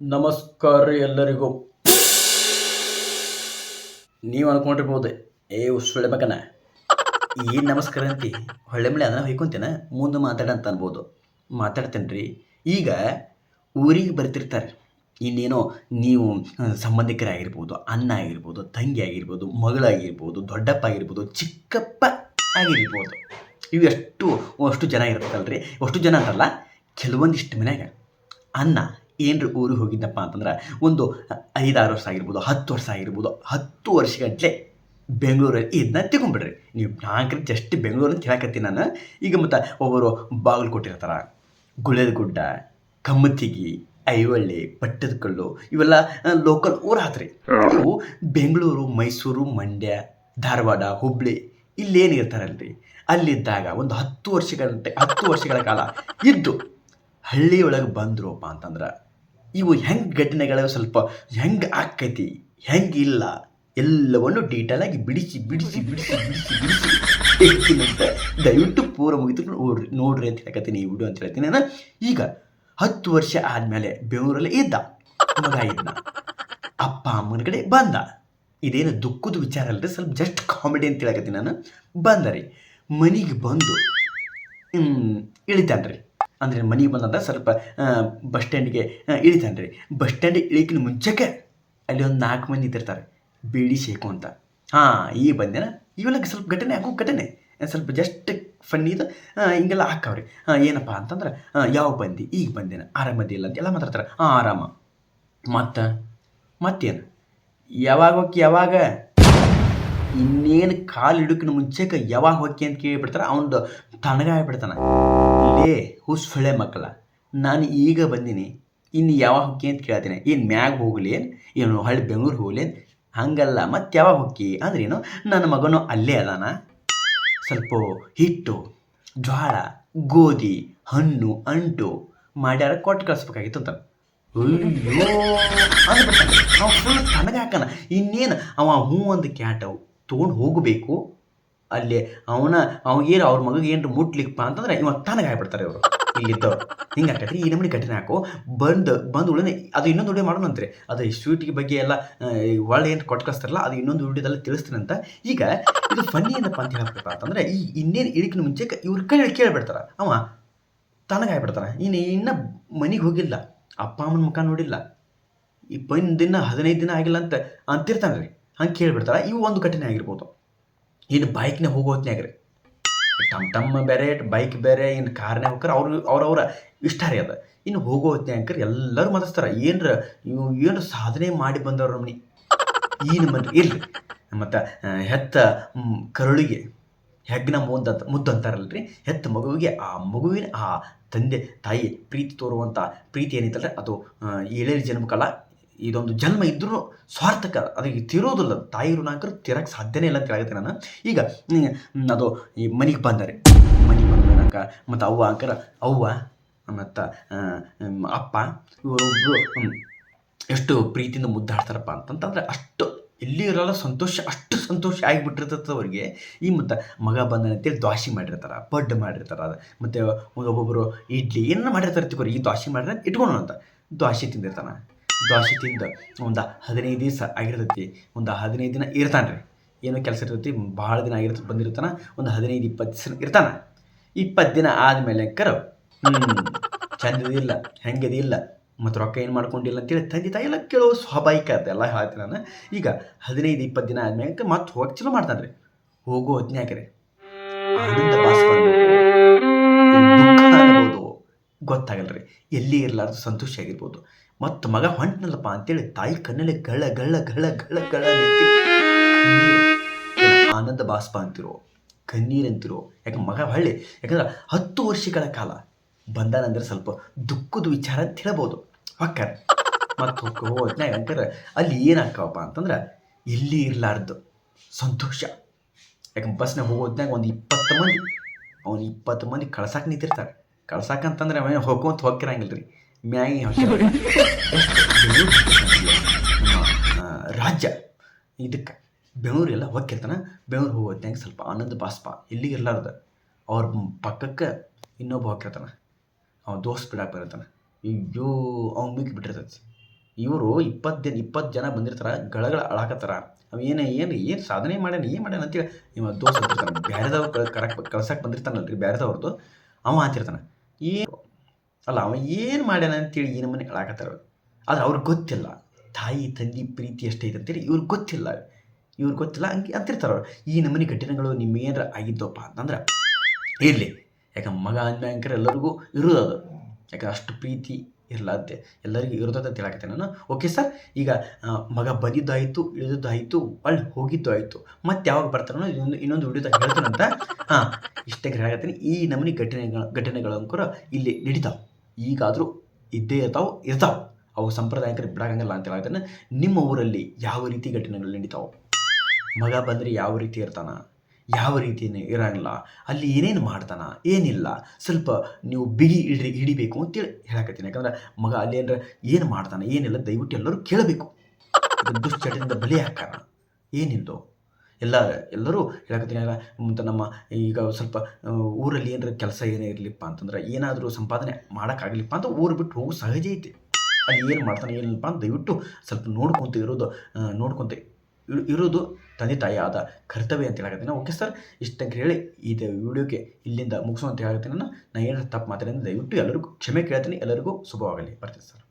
ನಮಸ್ಕಾರ ರೀ ಎಲ್ಲರಿಗೂ. ನೀವು ಅನ್ಕೊಂಡಿರ್ಬೋದು, ಏ ಸುಳ್ಳೆ ಮಗನ. ಏನು ನಮಸ್ಕಾರ ಅಂತಿ, ಹೊಳ್ಳೆ ಮಳೆ ಅದನ್ನ ಹೊಯ್ಕೊಂತೇನ, ಮುಂದೆ ಮಾತಾಡ ಅಂತ ಅನ್ಬೋದು. ಮಾತಾಡ್ತೇನೆ ರೀ. ಈಗ ಊರಿಗೆ ಬರ್ತಿರ್ತಾರೆ. ಇನ್ನೇನೋ ನೀವು ಸಂಬಂಧಿಕರಾಗಿರ್ಬೋದು, ಅಣ್ಣ ಆಗಿರ್ಬೋದು, ತಂಗಿ ಆಗಿರ್ಬೋದು, ಮಗಳಾಗಿರ್ಬೋದು, ದೊಡ್ಡಪ್ಪ ಆಗಿರ್ಬೋದು, ಚಿಕ್ಕಪ್ಪ ಆಗಿರ್ಬೋದು. ಇವು ಎಷ್ಟು, ಅಷ್ಟು ಜನ ಇರ್ತದಲ್ರಿ ಅಷ್ಟು ಜನ ಅಂತಲ್ಲ, ಕೆಲವೊಂದಿಷ್ಟು ಮನ್ಯಾಗ ಅನ್ನ ಏನ್ರಿ ಊರಿಗೆ ಹೋಗಿದ್ದಪ್ಪ ಅಂತಂದ್ರೆ ಒಂದು ಐದಾರು ವರ್ಷ ಆಗಿರ್ಬೋದು ಹತ್ತು ವರ್ಷ ಆಗಿರ್ಬೋದು ಹತ್ತು ವರ್ಷಗಟ್ಟಲೆ ಬೆಂಗಳೂರಲ್ಲಿ ಇದನ್ನ ತಗೊಂಡ್ಬಿಡ್ರಿ ನೀವು ನಾಲ್ಕರಿಂದ ಜಸ್ಟ್ ಬೆಂಗಳೂರು ಅಂತ ಹೇಳಕತ್ತೀನಿ ನಾನು. ಈಗ ಮತ್ತು ಒಬ್ಬರು ಬಾಗಿಲು ಕೊಟ್ಟಿರ್ತಾರೆ ಗುಳದ ಗುಡ್ಡ ಕಮ್ಮತ್ತಿಗಿ ಐವಳ್ಳಿ ಪಟ್ಟದಕಲ್ಲು ಇವೆಲ್ಲ ಲೋಕಲ್ ಊರು ಆತ್ರಿ. ಇವು ಬೆಂಗಳೂರು ಮೈಸೂರು ಮಂಡ್ಯ ಧಾರವಾಡ ಹುಬ್ಳಿ ಇಲ್ಲೇನಿರ್ತಾರಲ್ರಿ ಅಲ್ಲಿದ್ದಾಗ ಒಂದು ಹತ್ತು ವರ್ಷಗಳ ಹತ್ತು ವರ್ಷಗಳ ಕಾಲ ಇದ್ದು ಹಳ್ಳಿಯೊಳಗೆ ಬಂದ್ರಪ್ಪ ಅಂತಂದ್ರೆ ಇವು ಹೆಂಗೆ ಘಟನೆಗಳು ಸ್ವಲ್ಪ ಹೆಂಗೆ ಆಕ್ಕೈತಿ ಇಲ್ಲ, ಎಲ್ಲವನ್ನು ಡೀಟೇಲ್ ಆಗಿ ಬಿಡಿಸಿ ಬಿಡಿಸಿ ಬಿಡಿಸಿ ಬಿಡಿಸಿ ಬಿಡಿಸಿ ಅಂತ ದಯವಿಟ್ಟು ಪೂರ ಮುಗಿತು ನೋಡ್ರಿ ನೋಡ್ರಿ ಅಂತ ಹೇಳಕತ್ತೀನಿ ಈ ವಿಡಿಯೋ ಅಂತ ಹೇಳ್ತೀನಿ ನಾನು. ಈಗ ಹತ್ತು ವರ್ಷ ಆದಮೇಲೆ ಬೆಂಗಳೂರಲ್ಲಿ ಇದ್ದ ಮಗ ಇದ್ದ ಅಪ್ಪ ಅಮ್ಮನ ಕಡೆ ಬಂದ. ಇದೇನು ದುಃಖದ ವಿಚಾರ ಅಲ್ಲದೆ ಸ್ವಲ್ಪ ಜಸ್ಟ್ ಕಾಮಿಡಿ ಅಂತ ಹೇಳಕತ್ತೀನಿ ನಾನು. ಬಂದ ರೀ, ಮನೆಗೆ ಬಂದು ಇಳಿತಾನ್ರಿ. ಅಂದರೆ ಮನೆಗೆ ಬಂದಂತ ಸ್ವಲ್ಪ ಬಸ್ ಸ್ಟ್ಯಾಂಡಿಗೆ ರೀ ಬಸ್ ಸ್ಟ್ಯಾಂಡಿಗೆ ಇಳಿಕಿನ ಮುಂಚೆಗೆ ಅಲ್ಲಿ ಒಂದು ನಾಲ್ಕು ಮಂದಿ ಇದ್ದಿರ್ತಾರೆ. ಬೀಡಿ ಶೇಖು ಅಂತ. ಹಾಂ, ಈ ಬಂದೇನ? ಇವೆಲ್ಲ ಸ್ವಲ್ಪ ಘಟನೆ ಆಗೋ ಘಟನೆ. ಸ್ವಲ್ಪ ಜಸ್ಟ್ ಫನ್ನಿದು ಹಿಂಗೆಲ್ಲ ಹಾಕವ್ರಿ. ಹಾಂ ಏನಪ್ಪ ಅಂತಂದ್ರೆ ಯಾವ ಬಂದಿ ಬಂದು? ಈಗ ಬಂದೇನ? ಆರಾಮದಿಲ್ಲ ಅಂತ ಎಲ್ಲ ಮಾತಾಡ್ತಾರೆ. ಹಾಂ ಆರಾಮ. ಮತ್ತು, ಮತ್ತೇನು? ಯಾವಾಗ ಹೋಗಿ ಯಾವಾಗ? ಇನ್ನೇನು ಕಾಲು ಇಡೋಕಿನ ಮುಂಚೆಗೆ ಯಾವಾಗ ಹೊಕ್ಕಿ ಅಂತ ಕೇಳಿಬಿಡ್ತಾರೆ? ಅವನು ತಣ್ಣಗ ಆಗ್ಬಿಡ್ತಾನೆ ಲೇ ಹುಸ್ ಸೊಳ್ಳೆ ಮಕ್ಕಳ, ನಾನು ಈಗ ಬಂದೀನಿ. ಇನ್ನು ಯಾವಾಗ ಹೊಕ್ಕಿ ಅಂತ ಕೇಳ್ತೀನಿ. ಏನು ಮ್ಯಾಗ ಹೋಗ್ಲಿ ಏನು? ಹಳ್ಳಿ ಬೆಂಗಳೂರು ಹೋಗ್ಲಿ ಹಂಗಲ್ಲ, ಮತ್ತೆ ಯಾವಾಗ ಹೊಕ್ಕಿ? ಅಂದ್ರೇನು ನನ್ನ ಮಗನು ಅಲ್ಲೇ ಅದಾನ. ಸ್ವಲ್ಪ ಹಿಟ್ಟು, ಜ್ವಾಳ, ಗೋಧಿ, ಹಣ್ಣು, ಅಂಟು ಮಾಡ್ಯಾರ ಕೊಟ್ಟು ಕಳಿಸ್ಬೇಕಾಗಿತ್ತು ಅಂತ. ಅಯ್ಯೋ ಅಂದ್ಬಿಡ್ತಾನೆ ಅವ ಫುಲ್ ತನಗ ಹಾಕನ ಇನ್ನೇನು, ಅವ ಹೂ ಒಂದು ಕ್ಯಾಟ್ ತೊಗೊಂಡು ಹೋಗಬೇಕು. ಅಲ್ಲಿ ಅವನ ಅವಾಗೇನು ಅವ್ರ ಮಗಗೆ ಏನು ಮುಟ್ಲಿಕ್ಕಪ್ಪ ಅಂತಂದ್ರೆ ಇವ ತನಗ ಆಗ್ಬಿಡ್ತಾರೆ ಇವರು ಇಲ್ಲಿದ್ದವ್ರು. ಹಿಂಗೆ ಆಗ್ತೈತಿ ಈ ನಮ್ಮನೆ ಕಠಿಣ ಹಾಕು ಬಂದು ಬಂದು ಉಳಿದ ಅದು ಇನ್ನೊಂದು ವಿಡಿಯೋ ಮಾಡೋಣಂತ್ರಿ ಅದು ಸ್ವೀಟಿಗೆ ಬಗ್ಗೆ ಎಲ್ಲ ಒಳ್ಳೆ ಏನು ಕೊಟ್ಟು ಕಳಿಸ್ತಾರಲ್ಲ ಅದು ಇನ್ನೊಂದು ವಿಡಿಯೋದಲ್ಲಿ ತಿಳಿಸ್ತೀನಂತ ಈಗ ಇದು ಫನ್ನಿ ಏನಪ್ಪ ಅಂತ ಹೇಳ್ಬೇಕಪ್ಪ ಅಂತಂದ್ರೆ, ಈ ಇನ್ನೇನು ಇಳಿಕಿನ ಮುಂಚೆ ಇವ್ರ ಕೈ ಕೇಳಿಬಿಡ್ತಾರ. ಅವ ತನಗಾಗ್ಬಿಡ್ತಾನೆ ಇನ್ನು ಇನ್ನ ಮನೆಗೆ ಹೋಗಿಲ್ಲ. ಅಪ್ಪ ಅಮ್ಮನ ಮುಖ ನೋಡಿಲ್ಲ. ಈ ಬಂದು ದಿನ ಹದಿನೈದು ದಿನ ಆಗಿಲ್ಲ ಅಂತ ಅಂತಿರ್ತಾನೆ ರೀ ಹಂಗೆ ಕೇಳಿಬಿಡ್ತಾರೆ. ಇವು ಒಂದು ಘಟನೆ ಆಗಿರ್ಬೋದು. ಇನ್ನು ಬೈಕ್ನ ಹೋಗೋ ಹೊತ್ನ್ಯಾಗ ತಮ್ಮ ತಮ್ಮ ಬೇರೆ ಬೈಕ್ ಬೇರೆ ಇನ್ನು ಕಾರ್ನೇ ಹೋಗ್ರೆ ಅವ್ರು, ಅವ್ರವ್ರ ಇಷ್ಟ ರೀ ಅದು ಇನ್ನು ಹೋಗೋ ಹೊತ್ನ್ಯಾಗ ಎಲ್ಲರೂ ಮತಸ್ತಾರ ಏನರ, ಇವು ಏನು ಸಾಧನೆ ಮಾಡಿ ಬಂದವ್ರು ನಮ್ಮನಿ ಈ ನಮ್ಮನ್ರಿ ಇಲ್ರಿ. ಮತ್ತು ಹೆತ್ತ ಕರುಳಿಗೆ ಹೆಗ್ನ ಮುದ್ದಂತ ಮುದ್ದಂತಾರಲ್ರಿ ಹೆತ್ತ ಮಗುವಿಗೆ ಆ ಮಗುವಿನ, ಆ ತಂದೆ, ತಾಯಿ ಪ್ರೀತಿ ತೋರುವಂಥ ಪ್ರೀತಿ ಏನಿತ್ತಲ್ಲ ಅದು ಏಳೇ ಏಳೇಳು ಜನ್ಮಕ್ಕಲ್ಲ ಇದೊಂದು ಜನ್ಮ ಇದ್ರೂ ಸ್ವಾರ್ಥಕ ಅದಕ್ಕೆ ತಿರೋದಿಲ್ಲ. ತಾಯಿ ಋಣಾಕರು ತಿರಕ್ಕೆ ಸಾಧ್ಯನೇ ಇಲ್ಲ ಅಂತ ಹೇಳತ್ತೆ ನಾನು. ಈಗ ಅದು ಈ ಮನೆಗೆ ಬಂದರೆ. ಮನೆಗೆ ಬಂದಾಗ ಮತ್ತು ಅವ್ವ ಅಂಕರ ಅವ್ವ, ಮತ್ತು ಅಪ್ಪ ಎಷ್ಟು ಪ್ರೀತಿಯಿಂದ ಮುದ್ದಾಡ್ತಾರಪ್ಪ ಅಂತಂತಂದ್ರೆ ಅಷ್ಟು ಎಲ್ಲಿ ಇರಲ್ಲ ಸಂತೋಷ, ಅಷ್ಟು ಸಂತೋಷ ಆಗಿಬಿಟ್ಟಿರ್ತದೆ ಅವ್ರಿಗೆ. ಈ ಮತ್ತು ಮಗ ಬಂದನ ಅಂತೇಳಿ ದ್ವಾಸಿ ಮಾಡಿರ್ತಾರೆ, ಪಡ್ಡು ಮಾಡಿರ್ತಾರೆ, ಅದು. ಮತ್ತು ಒಬ್ಬೊಬ್ಬರು ಇಡ್ಲಿ ಏನು ಮಾಡಿರ್ತಾರೆ ತಿಳ್ಕೊರಿ, ಈ ದ್ವಾಸಿ ಮಾಡಿದ್ರೆ ಇಟ್ಕೊಂಡು ಅಂತ. ದ್ವಾಸಿ ತಿಂದಿರ್ತಾನೆ. ದ್ವಾಸಿ ತಿಂದು ಒಂದು ಹದಿನೈದು ದಿವಸ ಆಗಿರ್ತೈತಿ, ಒಂದು ಹದಿನೈದು ದಿನ ಇರ್ತಾನೆ ರೀ. ಏನೋ ಕೆಲಸ ಇರ್ತೈತಿ, ಭಾಳ ದಿನ ಆಗಿರ್ತ, ಬಂದಿರ್ತಾನೆ, ಒಂದು ಹದಿನೈದು ಇಪ್ಪತ್ತು ದಿವಸ ಇರ್ತಾನೆ. ಇಪ್ಪತ್ತು ದಿನ ಆದಮೇಲೆ ಕರು ಹ್ಞೂ ಚಂದದಿಲ್ಲ ಹೆಂಗದಿಲ್ಲ ಮತ್ತು ರೊಕ್ಕ ಏನು ಮಾಡ್ಕೊಂಡಿಲ್ಲ ಅಂತೇಳಿ ತಂದೆ ತಾಯಿ ಎಲ್ಲ ಕೇಳೋ ಸ್ವಾಭಾವಿಕ ಅದು, ಎಲ್ಲ ಹೇಳ್ತೀನಿ ನಾನು. ಈಗ ಹದಿನೈದು ಇಪ್ಪತ್ತು ದಿನ ಆದ್ಮೇಲೆ ಮತ್ತೆ ಹೋಗಿ ಚಲೋ ಮಾಡ್ತಾನೆ ರೀ. ಹೋಗೋ ಹೊತ್ನ್ಯಾಗ ರೀ, ಆನಂದ ಬಾಸ್ ಗೊತ್ತಾಗಲ್ಲ ರೀ. ಎಲ್ಲಿ ಇರಲಾರ್ದು ಸಂತೋಷ ಆಗಿರ್ಬೋದು. ಮತ್ತು ಮಗ ಹೊಂಟ್ನಲ್ಲಪ್ಪ ಅಂತೇಳಿ ತಾಯಿ ಕಣ್ಣಲ್ಲಿ ಗಳ ಗಳ ಗಳ ಗಳ ಗಳ. ಆನಂದ ಬಾಷ್ಪ ಅಂತಿರೋ, ಕಣ್ಣೀರು ಅಂತಿರೋ. ಯಾಕೆ ಮಗ ಹಳ್ಳಿ, ಯಾಕಂದ್ರೆ ಹತ್ತು ವರ್ಷಗಳ ಕಾಲ ಬಂದಾನಂದ್ರೆ ಸ್ವಲ್ಪ ದುಃಖದ ವಿಚಾರ ಅಂತ ಹೇಳ್ಬೋದು. ಹೊಕ್ಕಾರ. ಮತ್ತು ಹೋದ್ನಾಗ ಅಂಕರ ಅಲ್ಲಿ ಏನಾಕ್ಕವಪ್ಪ ಅಂತಂದ್ರೆ ಎಲ್ಲಿ ಇರಲಾರ್ದು? ಸಂತೋಷ. ಯಾಕಂದ್ರೆ ಬಸ್ನಾಗ ಹೋಗೋದ್ನಾಗ ಒಂದು ಇಪ್ಪತ್ತು ಮಂದಿ, ಅವನು ಇಪ್ಪತ್ತು ಮಂದಿ ಕಳ್ಸಾಕ ನಿಂತಿರ್ತಾರೆ. ಕಳ್ಸಾಕಂತಂದ್ರೆ ಅವನು ಹೋಗುವಂತ ಹೋಗಿರಂಗಿಲ್ಲ ರೀ ಬೆಂಗ್ಳೂರ್ ಆ, ರಾಜ್ಯ. ಇದಕ್ಕೆ ಬೆಂಗಳೂರು ಎಲ್ಲ ಹೋಗಿರ್ತಾನೆ ಬೆಂಗಳೂರು ಹೋಗೋದ್ನಾಗ ಸ್ವಲ್ಪ ಆನಂದ ಬಾಸ್ಪ ಇಲ್ಲಿಗೆ ಇರ್ಲಾರ್ದ ಅವ್ರ ಪಕ್ಕಕ್ಕೆ ಇನ್ನೊಬ್ಬ ಹೋಗಿರ್ತಾನೆ ಅವ ದೋಸ್ತ್ ಬಿಡಾಕ ಬರತ್ತಾನೆ. ಅಯ್ಯೋ ಅವ್ನು ಮಿಕ್ಕಿ ಬಿಟ್ಟಿರ್ತೈತಿ. ಇವರು ಇಪ್ಪತ್ತು ದಿನ ಇಪ್ಪತ್ತು ಜನ ಬಂದಿರ್ತಾರೆ ಗಳಗಳ ಅಳಾಕತ್ತಾರ. ಅವ ಏನು ಏನು ಏನು ಸಾಧನೆ ಮಾಡ್ಯಾನ ಏನು ಮಾಡ್ಯಾನ ಅಂತೇಳಿ ನಿಮ್ಮ ದೋಸ್ತ ಬಿಡ್ತಾನೆ. ಬ್ಯಾರೆದವ್ರು ಕರಕ್ ಕಳ್ಸಕ್ಕೆ ಬಂದಿರ್ತಾನಲ್ರಿ ಬ್ಯಾರೆದವ್ರದ್ದು ಅವ ಅಂತಿರ್ತಾನೆ ಏನು ಅಲ್ಲ ಅವ ಏನು ಮಾಡ್ಯಾನ ಅಂತೇಳಿ ಈ ಮನೆ ಹೇಳಾಕತ್ತಾರ ಆದ್ರೆ ಅವ್ರಿಗೆ ಗೊತ್ತಿಲ್ಲ. ತಾಯಿ ತಂದೆ ಪ್ರೀತಿ ಅಷ್ಟೇ ಇದೆ ಅಂತೇಳಿ ಇವ್ರಿಗೆ ಗೊತ್ತಿಲ್ಲ. ಇವ್ರಿಗೆ ಗೊತ್ತಿಲ್ಲ ಹಂಗೆ ಅಂತಿರ್ತಾರೆ ಅವ್ರು. ಈ ನಮ್ಮನೆ ಘಟನೆಗಳು ನಿಮ್ಗೇನಾರ ಆಗಿದ್ದಪ್ಪ ಅಂತಂದ್ರೆ ಇರಲಿ. ಯಾಕೆ ಮಗ ಅಂದ್ಮ್ಯಾಂಕರ್ ಎಲ್ಲರಿಗೂ ಇರೋದು ಅದು. ಯಾಕೆ ಅಷ್ಟು ಪ್ರೀತಿ ಇರಲಾದ್ದೆ ಎಲ್ಲರಿಗೂ ಇರೋದಂತ ಅಂತ ನಾನು. ಓಕೆ ಸರ್ ಈಗ ಮಗ ಬಂದಿದ್ದಾಯಿತು, ಇಳಿದದ್ದಾಯಿತು ಒಳ್ಳೆ ಹೋಗಿದ್ದು ಆಯಿತು ಮತ್ತೆ ಯಾವಾಗ ಬರ್ತಾರೋ ಇನ್ನೊಂದು ಇನ್ನೊಂದು ವಿಡಿಯೋದಾಗ ಹೇಳ್ತಾರಂತ ಹಾಂ ಇಷ್ಟೇ ಹೇಳಕತ್ತೀನಿ. ಈ ನಮೂನಿ ಘಟನೆಗಳ ಘಟನೆಗಳು ಇಲ್ಲಿ ನಡೀತಾವೆ. ಈಗಾದರೂ ಇದ್ದೇ ಇರ್ತಾವೆ ಇರ್ತಾವೆ. ಅವು ಸಂಪ್ರದಾಯಕರು ಬಿಡಾಗಂಗಿಲ್ಲ ಅಂತ ಹೇಳಕತ್ತೀನಿ ನಿಮ್ಮ ಊರಲ್ಲಿ ಯಾವ ರೀತಿ ಘಟನೆಗಳು ನಡೀತಾವೆ? ಮಗ ಬಂದರೆ ಯಾವ ರೀತಿ ಇರ್ತಾನ? ಯಾವ ರೀತಿ ಇರಂಗಿಲ್ಲ? ಅಲ್ಲಿ ಏನೇನು ಮಾಡ್ತಾನ? ಏನಿಲ್ಲ? ಸ್ವಲ್ಪ ನೀವು ಬಿಗಿ ಹಿಡಿ ಹಿಡಿಬೇಕು ಅಂತೇಳಿ ಹೇಳಕತ್ತೀನಿ. ಯಾಕಂದ್ರೆ ಮಗ ಅಲ್ಲಿ ಏನರ ಏನು ಮಾಡ್ತಾನೆ? ಏನಿಲ್ಲ? ದಯವಿಟ್ಟು ಎಲ್ಲರೂ ಕೇಳಬೇಕು. ದುಶ್ಚಟದಿಂದ ಬಲಿ ಹಾಕಾರ ಏನಿಲ್ಲೋ ಎಲ್ಲ ಎಲ್ಲರೂ ಹೇಳಕತ್ತೀನಿ ಮತ್ತು ನಮ್ಮ ಈಗ ಸ್ವಲ್ಪ ಊರಲ್ಲಿ ಏನಾರ ಕೆಲಸ ಏನೇ ಇರಲಿಪ್ಪ ಅಂತಂದ್ರೆ ಏನಾದರೂ ಸಂಪಾದನೆ ಮಾಡೋಕ್ಕಾಗಲಿಪ್ಪ ಅಂತ ಊರು ಬಿಟ್ಟು ಹೋಗು, ಸಹಜ ಐತಿ. ಅಲ್ಲಿ ಏನು ಮಾಡ್ತಾನೆ, ಏನಿಲ್ಲಪ್ಪ ಅಂತ ದಯವಿಟ್ಟು ಸ್ವಲ್ಪ ನೋಡ್ಕೊಂತ ಇರೋದು ನೋಡ್ಕೊತ ನೋಡ್ಕೊಂತ ಇರು- ಇರೋದು ತಂದೆ ತಾಯಿ ಆದ ಕರ್ತವ್ಯ ಅಂತ ಹೇಳಕತ್ತೀನಿ. ಓಕೆ ಸರ್ ಇಷ್ಟಂಗೆ ಹೇಳಿ ಇದು ವಿಡಿಯೋಗೆ ಇಲ್ಲಿಂದ ಮುಗಿಸು ಅಂತ ಹೇಳಕತ್ತೀನಿ. ನಾನು ನಾನು ತಪ್ಪು ಮಾತಾಡಿದ್ರೆ ದಯವಿಟ್ಟು ಎಲ್ಲರಿಗೂ ಕ್ಷಮೆ ಕೇಳ್ತೀನಿ. ಎಲ್ಲರಿಗೂ ಶುಭವಾಗಲಿ. ಬರ್ತೀನಿ ಸರ್.